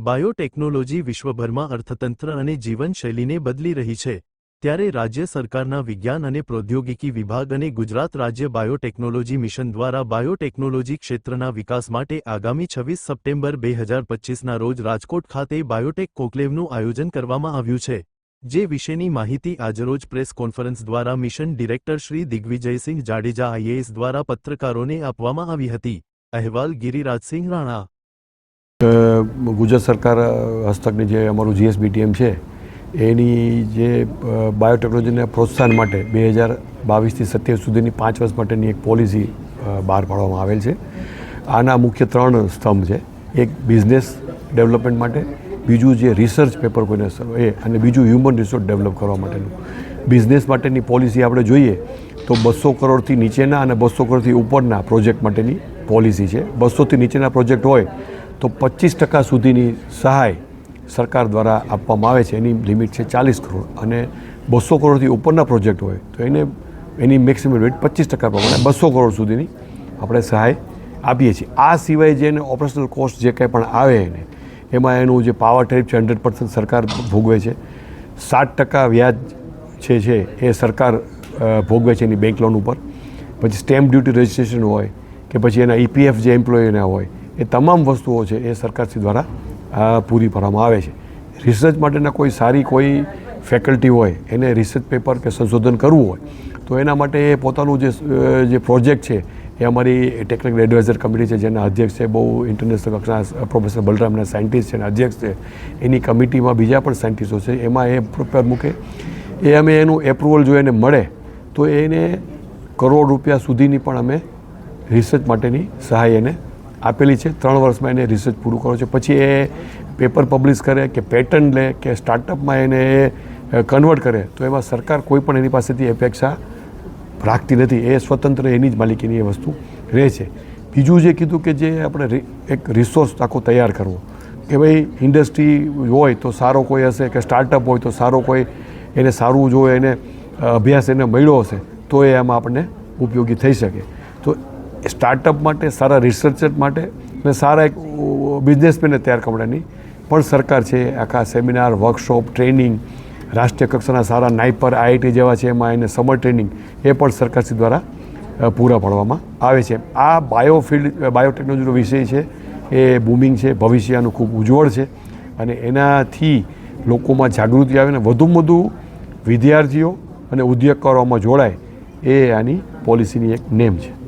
Biotechnology વિશ્વભરમાં અર્થતંત્ર અને જીવનશૈલીને બદલી રહી છે, ત્યારે રાજ્ય સરકારના વિજ્ઞાન અને પ્રૌદ્યોગિકી વિભાગ અને ગુજરાત રાજ્ય બાયોટેકનોલોજી મિશન દ્વારા બાયોટેકનોલોજી ક્ષેત્રના વિકાસ માટે આગામી છવ્વીસ સપ્ટેમ્બર બે હજાર પચીસના રોજ રાજકોટ ખાતે બાયોટેક કોકલેવનું આયોજન કરવામાં આવ્યું છે, જે વિશેની માહિતી આજરોજ પ્રેસ કોન્ફરન્સ દ્વારા mission director Shri Digvijaysinh Jadeja IAS દ્વારા પત્રકારોને આપવામાં આવી હતી. અહેવાલ ગિરિરાજસિંહ રાણા ગુજરાત સરકાર હસ્તકની જે અમારું જીએસબીટીએમ છે, એની જે બાયોટેકનોલોજીને પ્રોત્સાહન માટે બે હજાર બાવીસથી સત્યાવીસ સુધીની પાંચ વર્ષ માટેની એક પોલિસી બહાર પાડવામાં આવેલ છે. આના મુખ્ય ત્રણ સ્તંભ છે. એક બિઝનેસ ડેવલપમેન્ટ માટે, બીજું જે રિસર્ચ પેપર કોઈને એ, અને બીજું હ્યુમન રિસોર્સ ડેવલપ કરવા માટેનું. બિઝનેસ માટેની પોલિસી આપણે જોઈએ, તો બસો કરોડથી નીચેના અને બસો કરોડથી ઉપરના પ્રોજેક્ટ માટેની પોલિસી છે. બસોથી નીચેના પ્રોજેક્ટ હોય તો પચીસ ટકા સુધીની સહાય સરકાર દ્વારા આપવામાં આવે છે. એની લિમિટ છે ચાલીસ કરોડ અને બસો કરોડથી ઉપરના પ્રોજેક્ટ હોય તો એને એની મેક્સિમમ રેટ પચીસ ટકા પ્રમાણે બસો કરોડ સુધીની આપણે સહાય આપીએ છીએ. આ સિવાય જે એને ઓપરેશનલ કોસ્ટ જે કંઈ પણ આવે એને, એમાં એનું જે પાવર ટેરિફ છે હંડ્રેડ પર્સન્ટ સરકાર ભોગવે છે. સાત ટકા વ્યાજ છે છે એ સરકાર ભોગવે છે એની બેંક લોન ઉપર. પછી સ્ટેમ્પ ડ્યુટી રજિસ્ટ્રેશન હોય કે પછી એના ઈપીએફ જે એમ્પ્લોયીના હોય એ તમામ વસ્તુઓ છે એ સરકારશ્રી દ્વારા પૂરી પાડવામાં આવે છે. રિસર્ચ માટેના કોઈ સારી કોઈ ફેકલ્ટી હોય, એને રિસર્ચ પેપર કે સંશોધન કરવું હોય, તો એના માટે પોતાનું જે જે પ્રોજેક્ટ છે, એ અમારી ટેકનિકલ એડવાઇઝર કમિટી છે, જેના અધ્યક્ષ છે, બહુ ઇન્ટરનેશનલ કક્ષાના પ્રોફેસર બલરામના સાયન્ટિસ્ટ છે અને અધ્યક્ષ છે. એની કમિટીમાં બીજા પણ સાયન્ટિસ્ટો છે. એમાં એ પ્રોપર મૂકે. એ અમે એનું એપ્રુવલ જો એને મળે, તો એને કરોડ રૂપિયા સુધીની પણ અમે રિસર્ચ માટેની સહાય એને આપેલી છે. ત્રણ વર્ષમાં એને રિસર્ચ પૂરું કરો છે. પછી એ પેપર પબ્લિશ કરે કે પેટર્ન લે કે સ્ટાર્ટઅપમાં એને એ કન્વર્ટ કરે, તો એમાં સરકાર કોઈ પણ એની પાસેથી અપેક્ષા રાખતી નથી. એ સ્વતંત્ર એની જ માલિકીની એ વસ્તુ રહે છે. બીજું જે કીધું કે જે આપણે એક રિસોર્સ આખો તૈયાર કરવો, કે ભાઈ ઇન્ડસ્ટ્રી હોય તો સારો કોઈ હશે કે સ્ટાર્ટઅપ હોય તો સારો કોઈ એને સારું જો એને અભ્યાસ એને મળ્યો હશે, તો એ આમાં આપણને ઉપયોગી થઈ શકે. તો સ્ટાર્ટઅપ માટે, સારા રિસર્ચર માટે અને સારા એક બિઝનેસમેનને તૈયાર કરવાની. પણ સરકાર છે, આખા સેમિનાર વર્કશોપ ટ્રેનિંગ રાષ્ટ્રીય કક્ષાના સારા નાઇપર આઈઆઈટી જેવા છે એમાં એને સમર ટ્રેનિંગ એ પણ સરકારશ્રી દ્વારા પૂરા પાડવામાં આવે છે. આ બાયોફિલ્ડ બાયોટેકનોલોજીનો વિષય છે, એ બૂમિંગ છે ભવિષ્યનું ખૂબ ઉજ્જવળ છે અને એનાથી લોકોમાં જાગૃતિ આવે ને વધુમાં વધુ વિદ્યાર્થીઓ અને ઉદ્યોગકારોમાં જોડાય એ આની પોલિસીની એક નેમ છે.